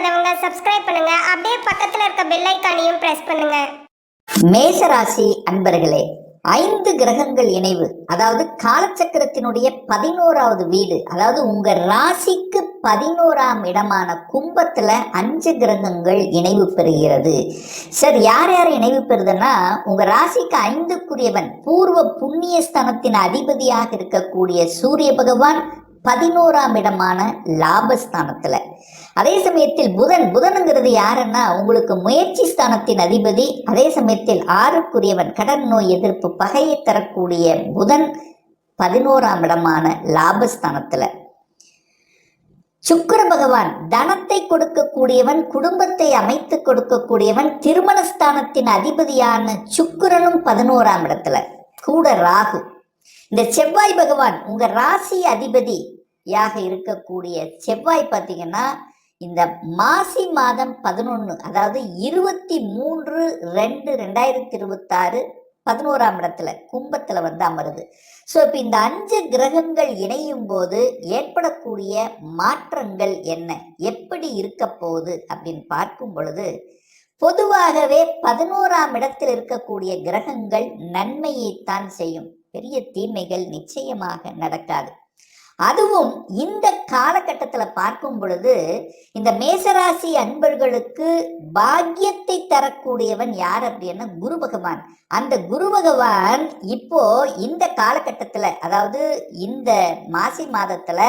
Subscribe பண்ணாதவங்க subscribe பண்ணுங்க. அப்படியே பக்கத்துல இருக்க பெல் ஐக்கானையும் பிரஸ் பண்ணுங்க. மேஷராசி அன்பர்களே ஐந்து கிரகங்கள் இணைவு. அதாவது காலச்சக்கரத்தினுடைய பதினோராவது வீடு. அதாவது உங்க ராசிக்கு பதினோராம் இடமான கும்பத்துல அஞ்சு கிரகங்கள் இணைவு பெறுகிறது. சார் யார் யார் இணைவு பெறுதுன்னா உங்க ராசிக்கு ஐந்துக்குரியவன் பூர்வ புண்ணிய ஸ்தானத்தின் அதிபதியாக இருக்கக்கூடிய சூரிய பகவான் பதினோராம் இடமான லாபஸ்தானத்தில். அதே சமயத்தில் புதன் புதனுங்கிறது யாருன்னா உங்களுக்கு முயற்சி ஸ்தானத்தின் அதிபதி. அதே சமயத்தில் ஆறுக்குரியவன் கடன் நோய் எதிர்ப்பு பகையை தரக்கூடிய புதன் பதினோராம் இடமான லாபஸ்தானத்தில். சுக்கிர பகவான் தனத்தை கொடுக்கக்கூடியவன் குடும்பத்தை அமைத்து கொடுக்கக்கூடியவன் திருமணஸ்தானத்தின் அதிபதியான சுக்கிரனும் பதினோராம் இடத்துல. கூட ராகு. இந்த செவ்வாய் பகவான் உங்க ராசி அதிபதி யாக இருக்கக்கூடிய செவ்வாய் பார்த்தீங்கன்னா இந்த மாசி மாதம் பதினொன்று அதாவது இருபத்தி மூன்று ரெண்டு ரெண்டாயிரத்தி இருபத்தாறு பதினோராம் இடத்துல கும்பத்தில் வந்து அமருது. ஸோ இப்போ இந்த அஞ்சு கிரகங்கள் இணையும் போது ஏற்படக்கூடிய மாற்றங்கள் என்ன? எப்படி இருக்க போகுது? அப்படின்னு பார்க்கும் பொழுது பொதுவாகவே பதினோராம் இடத்தில் இருக்கக்கூடிய கிரகங்கள் நன்மையைத்தான் செய்யும். பெரிய தீமைகள் நிச்சயமாக நடக்காது. அதுவும் இந்த காலகட்டத்தில் பார்க்கும் பொழுது இந்த மேசராசி அன்பர்களுக்கு பாக்கியத்தை தரக்கூடியவன் யார் அப்படின்னா குரு பகவான். அந்த குரு பகவான் இப்போ இந்த காலகட்டத்தில் அதாவது இந்த மாசி மாதத்துல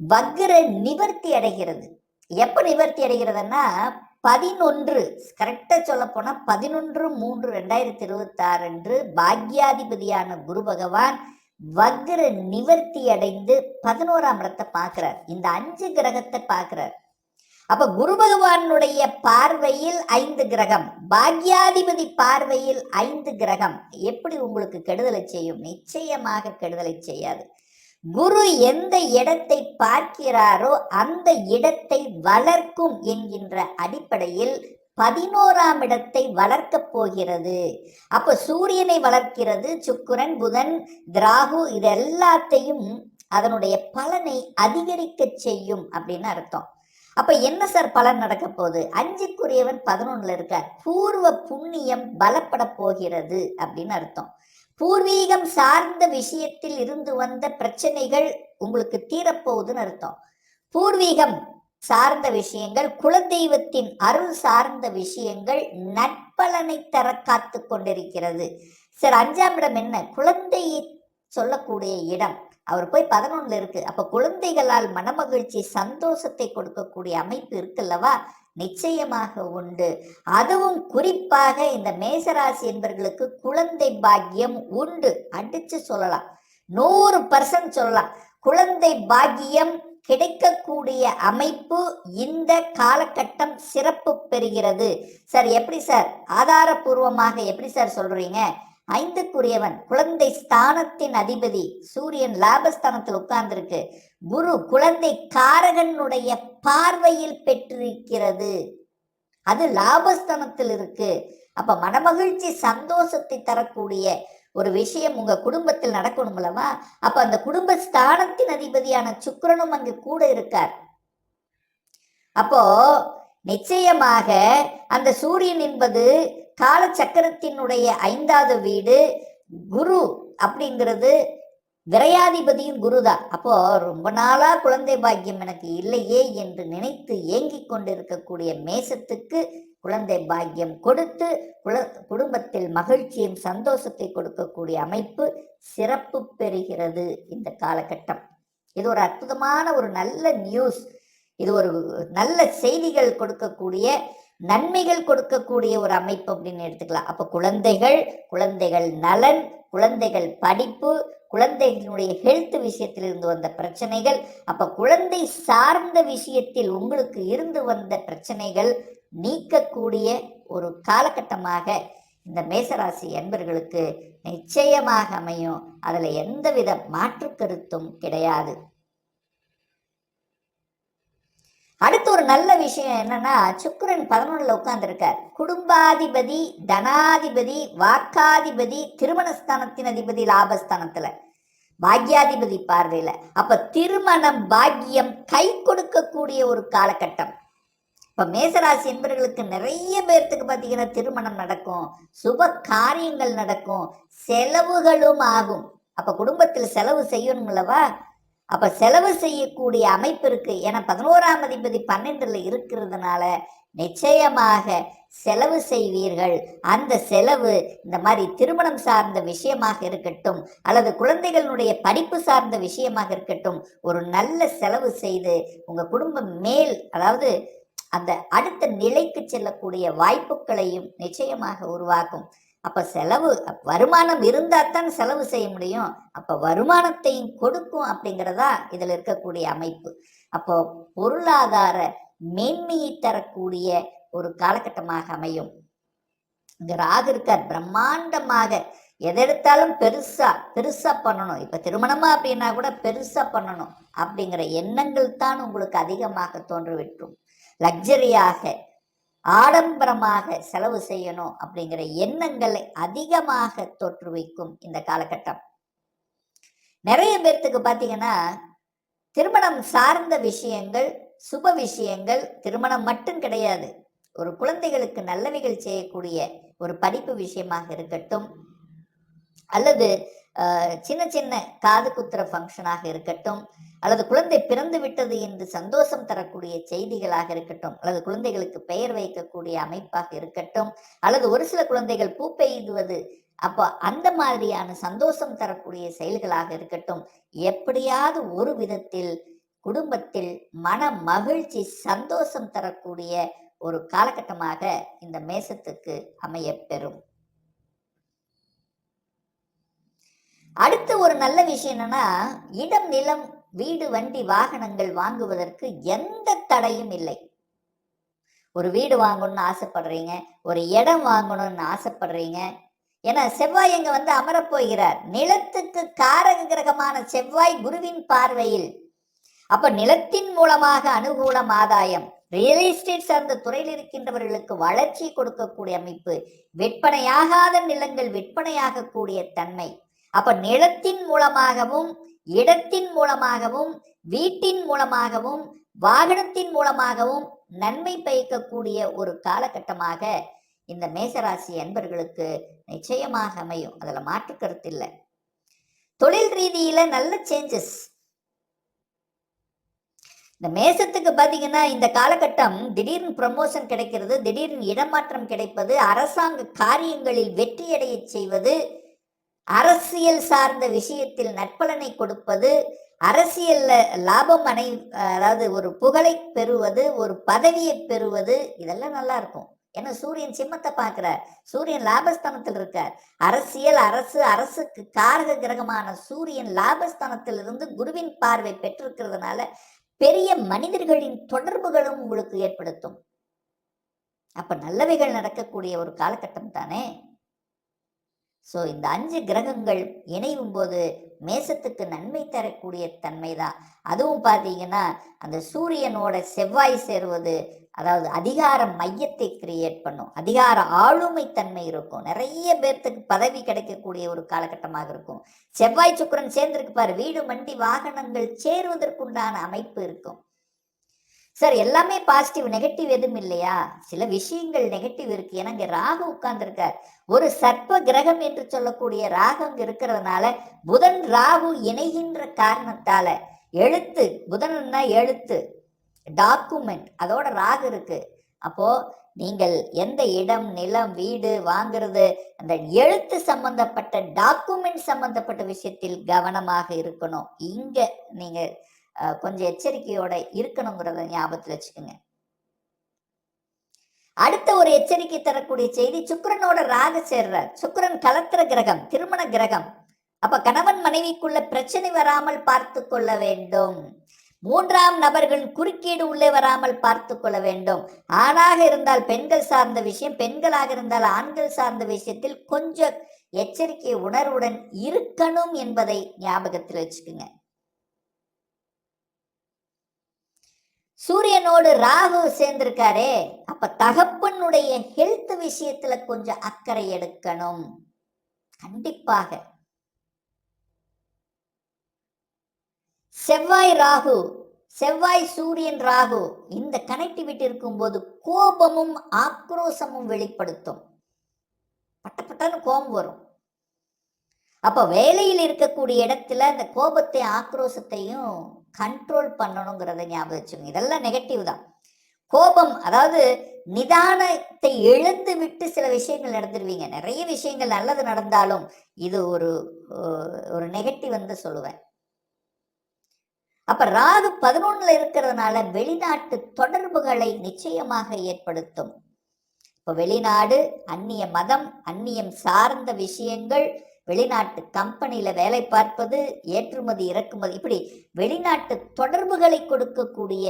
வக்ர நிவர்த்தி அடைகிறது. எப்போ நிவர்த்தி அடைகிறதுன்னா பதினொன்று கரெக்டாக சொல்ல போனால் பதினொன்று மூன்று ரெண்டாயிரத்தி இருபத்தாறு அன்று பாக்யாதிபதியான குரு பகவான் வக்ர நிவர்த்தி அடைந்து பதினோராம் இடத்தை பார்க்கிறார். இந்த அஞ்சு கிரகத்தை பார்க்கிறார். அப்ப குரு பகவானுடைய பார்வையில் ஐந்து கிரகம் பாக்யாதிபதி பார்வையில் ஐந்து கிரகம். எப்படி உங்களுக்கு கெடுதலை செய்யும்? நிச்சயமாக கெடுதலை செய்யாது. குரு எந்த இடத்தை பார்க்கிறாரோ அந்த இடத்தை வளர்க்கும் என்கின்ற அடிப்படையில் பதினோராம் இடத்தை வளர்க்கப் போகிறது. அப்போ சூரியனை வளர்க்கிறது சுக்கிரன் புதன் திராகு இது எல்லாத்தையும் அதனுடைய பலனை அதிகரிக்க செய்யும் அப்படின்னு அர்த்தம். அப்ப என்ன சார் பலன் நடக்க போகுது? அஞ்சுக்குரியவன் பதினொன்னுல இருக்கார். பூர்வ புண்ணியம் பலப்பட போகிறது அப்படின்னு அர்த்தம். பூர்வீகம் சார்ந்த விஷயத்தில் இருந்து வந்த பிரச்சனைகள் உங்களுக்கு தீரப்போகுதுன்னு அர்த்தம். பூர்வீகம் சார்ந்த விஷயங்கள் குலதெய்வத்தின் அருள் சார்ந்த விஷயங்கள் நட்பலனை தர காத்து கொண்டிருக்கிறது. சரி அஞ்சாம் இடம் என்ன? குழந்தையை சொல்லக்கூடிய இடம். அவர் போய் பதினொன்னுல இருக்கு. அப்ப குழந்தைகளால் மனமகிழ்ச்சி சந்தோஷத்தை கொடுக்கக்கூடிய அமைப்பு இருக்குல்லவா நிச்சயமாக உண்டு. அதுவும் குறிப்பாக இந்த மேசராசி என்பவர்களுக்கு குழந்தை பாக்கியம் உண்டு. அடிச்சு சொல்லலாம். நூறு பர்சன்ட் சொல்லலாம். குழந்தை பாக்கியம் கிடைக்கக்கூடிய அமைப்பு இந்த காலகட்டம் சிறப்பு பெறுகிறது. சார் எப்படி சார்? ஆதாரபூர்வமாக எப்படி சார் சொல்றீங்க? ஐந்துக்குரியவன் குழந்தை ஸ்தானத்தின் அதிபதி சூரியன் லாபஸ்தானத்தில் உட்கார்ந்திருக்கு. குரு குழந்தை காரகனுடைய பார்வையில் பெற்றிருக்கிறது. அது லாபஸ்தானத்தில் இருக்கு. அப்ப மனமகிழ்ச்சி சந்தோஷத்தை தரக்கூடிய ஒரு விஷயம் உங்க குடும்பத்தில் நடக்கணும்லவா அப்ப அந்த குடும்ப ஸ்தானத்தின் அதிபதியான சுக்கரனும் அங்கு கூட இருக்கார். அப்போ நிச்சயமாக அந்த சூரியன் என்பது கால சக்கரத்தினுடைய ஐந்தாவது வீடு குரு அப்படிங்கிறது விரையாதிபதியும் குருதான். அப்போ ரொம்ப நாளா குழந்தை பாக்கியம் எனக்கு இல்லையே என்று நினைத்து ஏங்கிக் கொண்டிருக்கக்கூடிய மேசத்துக்கு குழந்தை பாக்கியம் கொடுத்து குல குடும்பத்தில் மகிழ்ச்சியும் சந்தோஷத்தை கொடுக்கக்கூடிய அமைப்பு சிறப்பு பெறுகிறது இந்த காலகட்டம். இது ஒரு அற்புதமான ஒரு நல்ல நியூஸ் இது ஒரு நல்ல செய்திகள் கொடுக்கக்கூடிய நன்மைகள் கொடுக்கக்கூடிய ஒரு அமைப்பு அப்படின்னு எடுத்துக்கலாம். அப்போ குழந்தைகள் குழந்தைகள் நலன் குழந்தைகள் படிப்பு குழந்தைகளுடைய ஹெல்த் விஷயத்தில் இருந்து வந்த பிரச்சனைகள் அப்போ குழந்தை சார்ந்த விஷயத்தில் உங்களுக்கு இருந்து வந்த பிரச்சனைகள் நீக்கக்கூடிய ஒரு காலகட்டமாக இந்த மேசராசி என்பர்களுக்கு நிச்சயமாக அமையும். அதில் எந்தவித மாற்று கருத்தும் கிடையாது. அடுத்து ஒரு நல்ல விஷயம் என்னன்னா சுக்கரன் பதினொன்றில் உட்கார்ந்துருக்கார். குடும்பாதிபதி தனாதிபதி வாக்காதிபதி திருமணஸ்தானத்தின் அதிபதி லாபஸ்தானத்தில். பாக்யாதிபதி பார்வையில். அப்போ திருமணம் பாக்கியம் கை கொடுக்கக்கூடிய ஒரு காலகட்டம். இப்போ மேசராசி என்பவர்களுக்கு நிறைய பேர்த்துக்கு பார்த்தீங்கன்னா திருமணம் நடக்கும் சுப காரியங்கள் நடக்கும் செலவுகளும் ஆகும். அப்போ குடும்பத்தில் செலவு செய்யணும்லவா அப்போ செலவு செய்யக்கூடிய அமைப்பு இருக்குது ஏன்னா பதினோராம் அதிபதி பன்னெண்டுல இருக்கிறதுனால நிச்சயமாக செலவு செய்வீர்கள். அந்த செலவு இந்த மாதிரி திருமணம் சார்ந்த விஷயமாக இருக்கட்டும் அல்லது குழந்தைகளுடைய படிப்பு சார்ந்த விஷயமாக இருக்கட்டும் ஒரு நல்ல செலவு செய்து உங்கள் குடும்பம் மேல் அதாவது அந்த அடுத்த நிலைக்கு செல்லக்கூடிய வாய்ப்புகளையும் நிச்சயமாக உருவாக்கும். அப்ப செலவு வருமானம் இருந்தால் தான் செலவு செய்ய முடியும். அப்ப வருமானத்தையும் கொடுக்கும் அப்படிங்கிறதா இதுல இருக்கக்கூடிய அமைப்பு. அப்போ பொருளாதார மேன்மையை தரக்கூடிய ஒரு காலகட்டமாக அமையும். இங்க ராகு இருக்கார். பிரம்மாண்டமாக எதெடுத்தாலும் பெருசா பெருசா பண்ணணும். இப்ப திருமணமா அப்படின்னா கூட பெருசா பண்ணணும். அப்படிங்கிற எண்ணங்கள் தான் உங்களுக்கு அதிகமாக தோன்றுவிட்டும். லக்ஸரியாக ஆடம்பரமாக செலவு செய்யணும் அப்படிங்கிற எண்ணங்களை அதிகமாக தோற்றுவிக்கும் இந்த காலகட்டம். நிறைய பேர்த்துக்கு பார்த்தீங்கன்னா திருமணம் சார்ந்த விஷயங்கள் சுப விஷயங்கள் திருமணம் மட்டும் கிடையாது. ஒரு குழந்தைகளுக்கு நல்லவைகள் செய்யக்கூடிய ஒரு படிப்பு விஷயமாக இருக்கட்டும் அல்லது சின்ன சின்ன காது குத்துற ஃபங்க்ஷனாக இருக்கட்டும் அல்லது குழந்தை பிறந்து விட்டது என்று சந்தோஷம் தரக்கூடிய செய்திகளாக இருக்கட்டும் அல்லது குழந்தைகளுக்கு பெயர் வைக்கக்கூடிய அமைப்பாக இருக்கட்டும் அல்லது ஒரு சில குழந்தைகள் பூ பெய்துவது அப்போ அந்த மாதிரியான சந்தோஷம் தரக்கூடிய செயல்களாக இருக்கட்டும் எப்படியாவது ஒரு விதத்தில் குடும்பத்தில் மன மகிழ்ச்சி சந்தோஷம் தரக்கூடிய ஒரு காலகட்டமாக இந்த மேசத்துக்கு அமையப்பெறும். அடுத்து ஒரு நல்ல விஷயம் என்னன்னா இடம் நிலம் வீடு வண்டி வாகனங்கள் வாங்குவதற்கு எந்த தடையும் இல்லை. ஒரு வீடு வாங்கணும்னு ஆசைப்படுறீங்க ஒரு இடம் வாங்கணும்னு ஆசைப்படுறீங்க. ஏன்னா செவ்வாய் அங்க வந்து அமரப் போகிறார் நிலத்துக்கு காரக கிரகமான செவ்வாய் குருவின் பார்வையில். அப்ப நிலத்தின் மூலமாக அனுகூலம் ஆதாயம். ரியல் எஸ்டேட் சார்ந்த துறையில் இருக்கின்றவர்களுக்கு வளர்ச்சி கொடுக்கக்கூடிய அமைப்பு. விற்பனையாகாத நிலங்கள் விற்பனையாகக்கூடிய தன்மை. அப்ப நிலத்தின் மூலமாகவும் இடத்தின் மூலமாகவும் வீட்டின் மூலமாகவும் வாகனத்தின் மூலமாகவும் நன்மை பயக்கக்கூடிய ஒரு காலகட்டமாக இந்த மேசராசி அன்பர்களுக்கு நிச்சயமாக அமையும். அதுல மாற்று கருத்து இல்லை. தொழில் ரீதியில நல்ல சேஞ்சஸ் இந்த மேசத்துக்கு பாத்தீங்கன்னா இந்த காலகட்டம் திடீர்னு ப்ரமோஷன் கிடைக்கிறது திடீர்னு இடமாற்றம் கிடைப்பது அரசாங்க காரியங்களில் வெற்றியடைய செய்வது அரசியல் சார்ந்த விஷயத்தில் நற்பலனை கொடுப்பது அரசியல்ல லாபம் அடை அதாவது ஒரு புகழை பெறுவது ஒரு பதவியை பெறுவது இதெல்லாம் நல்லா இருக்கும். ஏன்னா சூரியன் சிம்மத்தை பார்க்கிறார். சூரியன் லாபஸ்தானத்தில் இருக்கார். அரசியல் அரசு அரசுக்கு காரக கிரகமான சூரியன் லாபஸ்தானத்திலிருந்து குருவின் பார்வை பெற்றிருக்கிறதுனால பெரிய மனிதர்களின் தொடர்புகளும் உங்களுக்கு ஏற்படுத்தும். அப்ப நல்லவைகள் நடக்கக்கூடிய ஒரு காலகட்டம் தானே? ஸோ இந்த அஞ்சு கிரகங்கள் இணையும் போது மேசத்துக்கு நன்மை தரக்கூடிய தன்மை தான் அதுவும் பார்த்தீங்கன்னா அந்த சூரியனோட செவ்வாய் சேருவது அதாவது அதிகார மையத்தை கிரியேட் பண்ணும். அதிகார ஆளுமை தன்மை இருக்கும். நிறைய பேர்த்துக்கு பதவி கிடைக்கக்கூடிய ஒரு காலகட்டமாக இருக்கும். செவ்வாய் சுக்கிரன் சேர்ந்திருக்கு பாரு வீடு வண்டி வாகனங்கள் சேருவதற்குண்டான அமைப்பு இருக்கும். சார் எல்லாமே பாசிட்டிவ் நெகட்டிவ் எதுவும் இல்லையா? சில விஷயங்கள் நெகட்டிவ் இருக்கு. ஏன்னா இங்க ராகு உட்கார்ந்துருக்கார். ஒரு சர்ப்ப கிரகம் என்று சொல்லக்கூடிய ராகம் இருக்கிறதுனால புதன் ராகு இணைகின்ற காரணத்தால எழுத்து புதன்னா எழுத்து டாக்குமெண்ட் அதோட ராகு இருக்கு. அப்போ நீங்கள் எந்த இடம் நிலம் வீடு வாங்குறது அந்த எழுத்து சம்பந்தப்பட்ட டாக்குமெண்ட் சம்பந்தப்பட்ட விஷயத்தில் கவனமாக இருக்கணும். இங்க நீங்க கொஞ்சம் எச்சரிக்கையோட இருக்கணுங்கிறத ஞாபகத்தில் வச்சுக்கோங்க. அடுத்த ஒரு எச்சரிக்கை தரக்கூடிய செய்தி சுக்கரனோட ராகு சேர்றார். சுக்கிரன் கலத்திர கிரகம் திருமண கிரகம். அப்ப கணவன் மனைவிக்குள்ள பிரச்சனை வராமல் பார்த்து கொள்ள வேண்டும். மூன்றாம் நபர்கள் குறுக்கீடு உள்ளே வராமல் பார்த்து கொள்ள வேண்டும். ஆணாக இருந்தால் பெண்கள் சார்ந்த விஷயம் பெண்களாக இருந்தால் ஆண்கள் சார்ந்த விஷயத்தில் கொஞ்சம் எச்சரிக்கை உணர்வுடன் இருக்கணும் என்பதை ஞாபகத்தில் வச்சுக்குங்க. சூரியனோடு ராகு சேர்ந்திருக்காரே அப்ப தகப்பனுடைய ஹெல்த் விஷயத்துல கொஞ்சம் அக்கறை எடுக்கணும். கண்டிப்பாக. செவ்வாய் ராகு செவ்வாய் சூரியன் ராகு இந்த கனெக்டிவிட்டி இருக்கும்போது கோபமும் ஆக்ரோசமும் வெளிப்படுத்தும். பட்ட பட்டன்னு கோபம் வரும். அப்போ வேலையில் இருக்கக்கூடிய இடத்துல அந்த கோபத்தை ஆக்ரோசத்தையும் கண்ட்ரோல் பண்ணணுங்கிறத ஞாபகம் வச்சுக்கோங்க. இதெல்லாம் நெகட்டிவ் தான். கோபம் அதாவது நிதானத்தை எழுந்து விட்டு சில விஷயங்கள் நடந்துருவீங்க. நிறைய விஷயங்கள் நல்லது நடந்தாலும் இது ஒரு ஒரு நெகட்டிவ் வந்து சொல்லுவேன். அப்ப ராகு பதினொன்னுல இருக்கிறதுனால வெளிநாட்டு தொடர்புகளை நிச்சயமாக ஏற்படுத்தும். இப்போ வெளிநாடு அந்நிய மதம் அந்நியம் சார்ந்த விஷயங்கள் வெளிநாட்டு கம்பெனியில் வேலை பார்ப்பது ஏற்றுமதி இறக்குமதி இப்படி வெளிநாட்டு தொடர்புகளை கொடுக்கக்கூடிய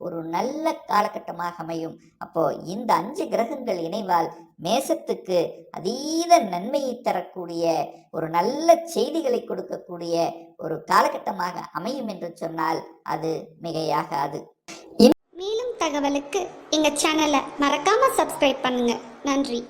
ஒரு நல்ல காலகட்டமாக அமையும். அப்போ இந்த அஞ்சு கிரகங்கள் இணைவால் மேசத்துக்கு அதீத நன்மையை தரக்கூடிய ஒரு நல்ல செய்திகளை கொடுக்கக்கூடிய ஒரு காலகட்டமாக அமையும் என்று சொன்னால் அது மிகையாகாது. மேலும் தகவலுக்கு எங்க சேனலை மறக்காம சப்ஸ்கிரைப் பண்ணுங்க. நன்றி.